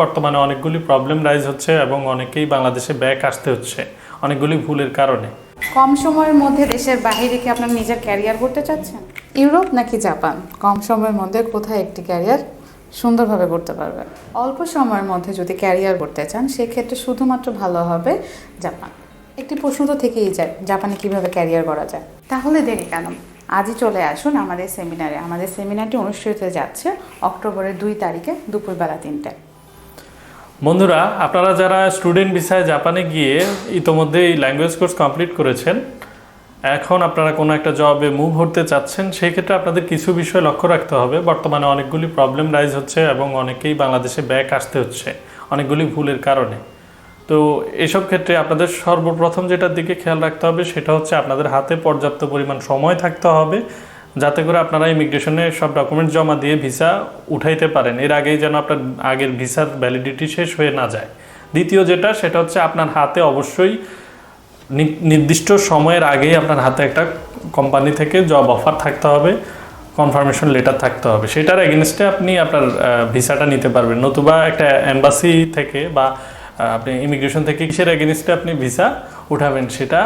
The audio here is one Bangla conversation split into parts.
বর্তমানে অনেকগুলি প্রবলেম রাইজ হচ্ছে এবং অনেকেই বাংলাদেশে ব্যাক আসতে হচ্ছে, অনেকগুলি ভুলের কারণে। কম সময়ের মধ্যে দেশের বাইরে কি আপনার নিজের ক্যারিয়ার করতে চাচ্ছেন? ইউরোপ নাকি জাপান? কম সময়ের মধ্যে কোথায় একটি ক্যারিয়ার সুন্দরভাবে করতে পারবেন? অল্প সময়ের মধ্যে যদি ক্যারিয়ার করতে চান, সেক্ষেত্রে শুধুমাত্র ভালো হবে জাপান। একটি প্রশ্ন তো থেকেই যায়, জাপানে কীভাবে ক্যারিয়ার করা যায়? তাহলে দেরি কেন? আজই চলে আসুন আমাদের সেমিনারে আমাদের সেমিনারটি অনুষ্ঠিত যাচ্ছে অক্টোবরের দুই তারিখে দুপুরবেলা তিনটায়। বন্ধুরা, আপনারা যারা স্টুডেন্ট ভিসায় জাপানে গিয়ে ইতোমধ্যে এই ল্যাঙ্গুয়েজ কোর্স কমপ্লিট করেছেন, এখন আপনারা কোনো একটা জবে মুভ হতে চাচ্ছেন, সেই ক্ষেত্রে আপনাদের কিছু বিষয় লক্ষ্য রাখতে হবে। বর্তমানে অনেকগুলি প্রবলেম রাইজ হচ্ছে এবং অনেকেই বাংলাদেশে ব্যাক আসতে হচ্ছে, অনেকগুলি ভুলের কারণে। তো এসব ক্ষেত্রে আপনাদের সর্বপ্রথম যেটার দিকে খেয়াল রাখতে হবে, সেটা হচ্ছে আপনাদের হাতে পর্যাপ্ত পরিমাণ সময় থাকতে হবে যাতে করে আপনারা ইমিগ্রেশনে সব ডকুমেন্ট জমা দিয়ে ভিসা উঠাইতে পারেন। এর আগেই যেন আপনার আগের ভিসার ভ্যালিডিটি শেষ হয়ে না যায়। দ্বিতীয় যেটা, সেটা হচ্ছে আপনার হাতে অবশ্যই নির্দিষ্ট সময়ের আগেই আপনার হাতে একটা কোম্পানি থেকে জব অফার থাকতে হবে কনফার্মেশন লেটার থাকতে হবে। সেটার এগেনস্টে আপনি আপনার ভিসাটা নিতে পারবেন। নতুবা একটা এম্বাসি থেকে বা আপনি ইমিগ্রেশন থেকে কিসের এগেনস্টে আপনি ভিসা উঠাবেন, সেটা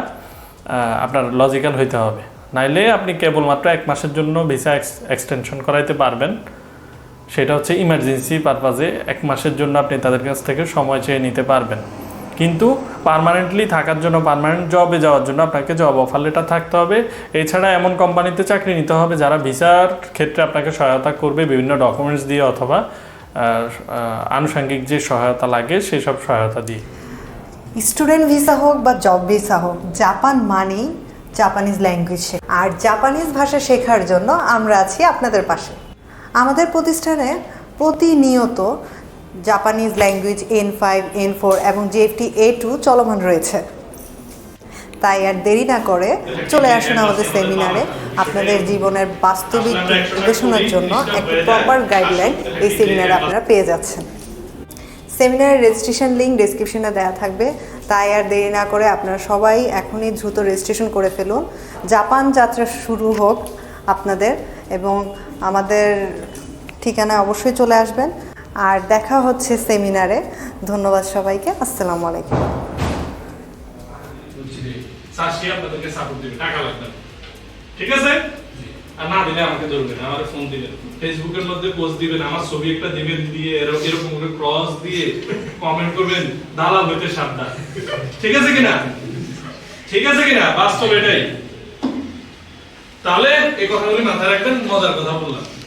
আপনার লজিক্যাল হইতে হবে। নাইলে আপনি কেবলমাত্র এক মাসের জন্য ভিসা এক্সটেনশন করাইতে পারবেন। সেটা হচ্ছে ইমার্জেন্সি পারপাজে এক মাসের জন্য আপনি তাদের কাছ থেকে সময় চেয়ে নিতে পারবেন। কিন্তু পার্মানেন্টলি থাকার জন্য পারমানেন্ট জবে যাওয়ার জন্য আপনাকে জব অফার লেটার থাকতে হবে। এছাড়া এমন কোম্পানিতে চাকরি নিতে হবে যারা ভিসার ক্ষেত্রে আপনাকে সহায়তা করবে, বিভিন্ন ডকুমেন্টস দিয়ে অথবা আনুষঙ্গিক যে সহায়তা লাগে সেই সব সহায়তা দিয়ে। স্টুডেন্ট ভিসা হোক বা জব ভিসা হোক জাপান মানেই জাপানিজ ল্যাঙ্গুয়েজ শেখা আর জাপানিজ ভাষা শেখার জন্য আমরা আছি আপনাদের পাশে। আমাদের প্রতিষ্ঠানে প্রতিনিয়ত Japanese language N five N four এবং জিএফটি এ টু চলমান রয়েছে। তাই আর দেরি না করে চলে আসুন আমাদের সেমিনারে আপনাদের জীবনের বাস্তবিক নির্দেশনার জন্য একটা প্রপার গাইডলাইন এই সেমিনারে আপনারা পেয়ে যাচ্ছেন। সেমিনারের রেজিস্ট্রেশন লিঙ্ক ডেসক্রিপশনে দেওয়া থাকবে। তাই আর দেরি না করে আপনারা সবাই এখনই দ্রুত রেজিস্ট্রেশন করে ফেলুন। জাপান যাত্রা শুরু হোক আপনাদের এবং আমাদের ঠিকানায় অবশ্যই চলে আসবেন। আর দেখা হচ্ছে সেমিনারে ধন্যবাদ সবাইকে। আসসালামু আলাইকুম। ঠিক আছে? আর না দিলে আমাকে ধরবেন আমার ফোন দিবেন ফেসবুকের মধ্যে পোস্ট দিবেন, আমার ছবি একটা দিবেন, দিয়ে এরকম এরকম করে ক্রস দিয়ে কমেন্ট করবেন, দালাল হইতে সাবধান। ঠিক আছে কিনা? ঠিক আছে কিনা? বাস্তব এটাই। তাহলে এই কথাগুলি মাথায় রাখবেন, মজার কথা বললাম।